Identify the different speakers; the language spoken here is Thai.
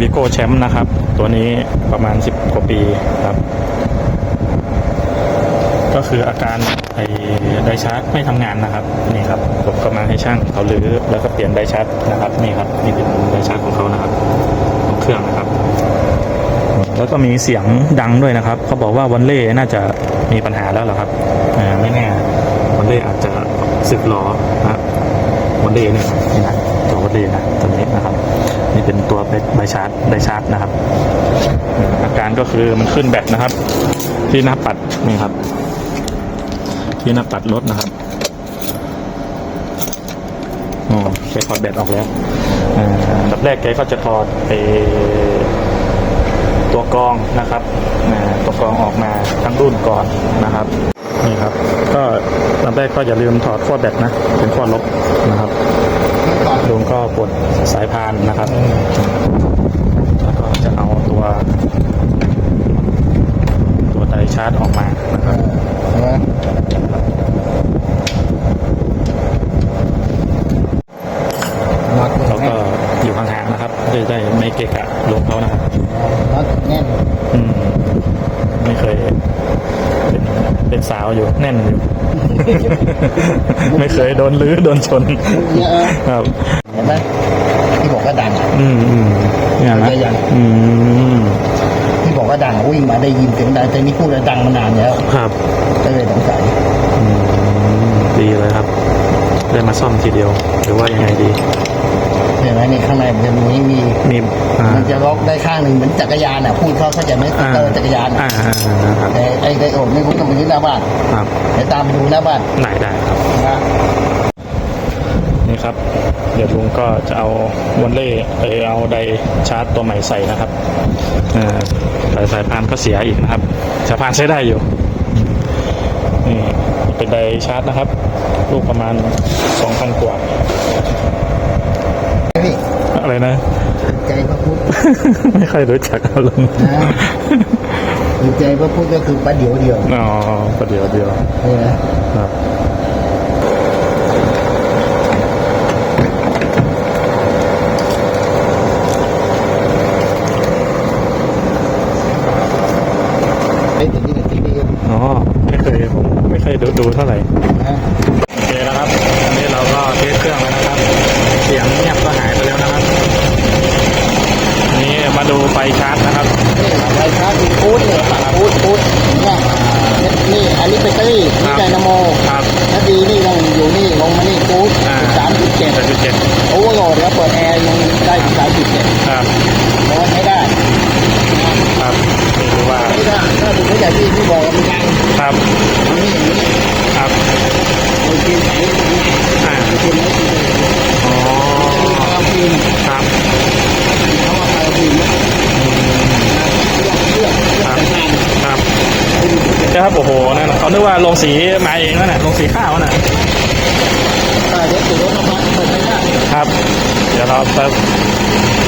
Speaker 1: วิโก้แชมป์นะครับ ตัวนี้ประมาณ 10 กว่าปีครับ ก็คืออาการไอ้ไดชาร์จไม่ทำงานนะครับนี่ครับผมก็มาให้ช่างเขาลื้อแล้วก็เปลี่ยนไดชาร์จนะครับนี่ครับนี่เป็นไดชาร์จของเขานะครับของเครื่องนะครับ แล้วก็มีเสียงดังด้วยนะครับเขาบอกว่าวันเล่น่าจะมีปัญหาแล้วหรอครับไม่แน่วันเล่อาจจะสึกหรอนะครับวันเล่เนี่ยครับนี่นะตัววันเล่นะตัวนี้นะครับ นี่เป็นตัวไดชาร์จไดชาร์จนะครับ อาการก็คือมันขึ้นแบตนะครับ ที่หน้าปัดนี่ครับ ที่หน้าปัดรถนะครับอ๋อแกถอดแบตออกแล้วอ่าดับแรกแกก็จะถอดไอตัวกรองนะครับตัวกรองออกมาทั้งรุ่นก่อนนะครับนี่ครับ ก็ดับแรกก็อย่าลืมถอดขั้วแบตนะ เป็นขั้วลบนะครับ ลุงก็ปลดสายพานนะครับแล้วก็จะเอาตัว ตัวไดชาร์จออกมานะครับ
Speaker 2: ใช่ไหมน็อต
Speaker 1: เราก็อยู่ห่างๆนะครับจะได้ไม่เกะกะลงเขานะครับ
Speaker 2: น็อตแน่น
Speaker 1: อืมไม่เคย เป็นเป็นสาวอยู่แน่นอยู่ ไม่เคยโดนลื้อโดนชน
Speaker 2: เยอะ
Speaker 1: ครับ
Speaker 2: เห็นไหมที่บอกว่าดัง
Speaker 1: อืมอืมเนี่ยนะ
Speaker 2: เยอะยัง
Speaker 1: อืม
Speaker 2: ที่บอกว่าดังวิ่งมาได้ยินเสียงดังแต่นี่พูดแล้วดังมานานแล้ว
Speaker 1: ครับ
Speaker 2: ก็เลยสงสัย
Speaker 1: อืมดีเลยครับ ได้มาซ่อมทีเดียว หรือว่ายังไงดี
Speaker 2: เห็น ไหมในข้างในมันจะมีมี
Speaker 1: มีอ่า
Speaker 2: มันจะล็อกได้ข้างหนึ่งเหมือนจักรยานอะพูดเขาเขาใจะไหมสเตอร์จักรยาน
Speaker 1: อ่า
Speaker 2: อะ
Speaker 1: อ่าอ่าครับ
Speaker 2: แต่ไอ้ไอ้โอดไม่รู้ต้องไปที่หน้าบ้าน
Speaker 1: ครับ
Speaker 2: เดี๋ยวตามไปดูหน้าบ้าน
Speaker 1: ไหนได้ครับ
Speaker 2: นะ
Speaker 1: นี่ครับ เดี๋ยวลุงก็จะเอาวันเล่ไปเอาไดชาร์จตัวใหม่ใส่นะครับอ่าสายสายพานก็เสียอีกนะครับ สายพานใช้ได้อยู่นี่เป็นไดชาร์จนะครับ ลูกประมาณ 2,000 กว่า
Speaker 2: พี่
Speaker 1: อะไรนะ
Speaker 2: ใจพระพุทธ
Speaker 1: ไม่ค่อยรู้จักครับลุง
Speaker 2: นะคือใจพระพุทธก็คือประเดี๋ยวเดียว
Speaker 1: อ๋อประเดี๋ยวเดียว
Speaker 2: ใช่ไหม
Speaker 1: ครับ
Speaker 2: ไอ้ถึงที่ถึงที่นี่ก็
Speaker 1: อ๋อ ไม่เคยผมไม่เคยดูดูเท่าไหร่ ฟชาร์จนะครับ
Speaker 2: นี่ไฟฟ้าคือพูดเนี่ยพูดพูดเนี่ยนี่อันนี้แบตเตอรี่นี่ไดนาโม
Speaker 1: ครับ
Speaker 2: ถ้าดีนี่ต้องอยู่นี่ลงมานี่พูด
Speaker 1: อ่า
Speaker 2: สามจุดเจ็ด
Speaker 1: แปดจุดเจ็ด
Speaker 2: โอเวอร์โหลดแล้วเปิดแอร์ยังได้ถึงสามจุดเจ็ด
Speaker 1: ครับ
Speaker 2: เพราะว่าใช้ได้
Speaker 1: ครับนี่คือว่า
Speaker 2: นี่ถ้าถ้าดูไม่จากที่ที่บอกว่ามันยัง
Speaker 1: ครับ
Speaker 2: อันนี้อย่างนี้
Speaker 1: ครับ
Speaker 2: โอเคไหน
Speaker 1: อ่า
Speaker 2: โอเคไหนคือ
Speaker 1: อ๋อ
Speaker 2: พาราฟิน
Speaker 1: ครับ
Speaker 2: เขาว่าพาราฟินเลือกเลือกเลือกแต่งงาน
Speaker 1: ครับครับโอ้โห นั่นน่ะเขานึกว่าลงสีมาเองนั่นน่ะลงสีข้าวน่ะ
Speaker 2: เออเดี๋ยวติดรถออกมาเปิดไม่ได้
Speaker 1: ครับ เดี๋ยวเราจะค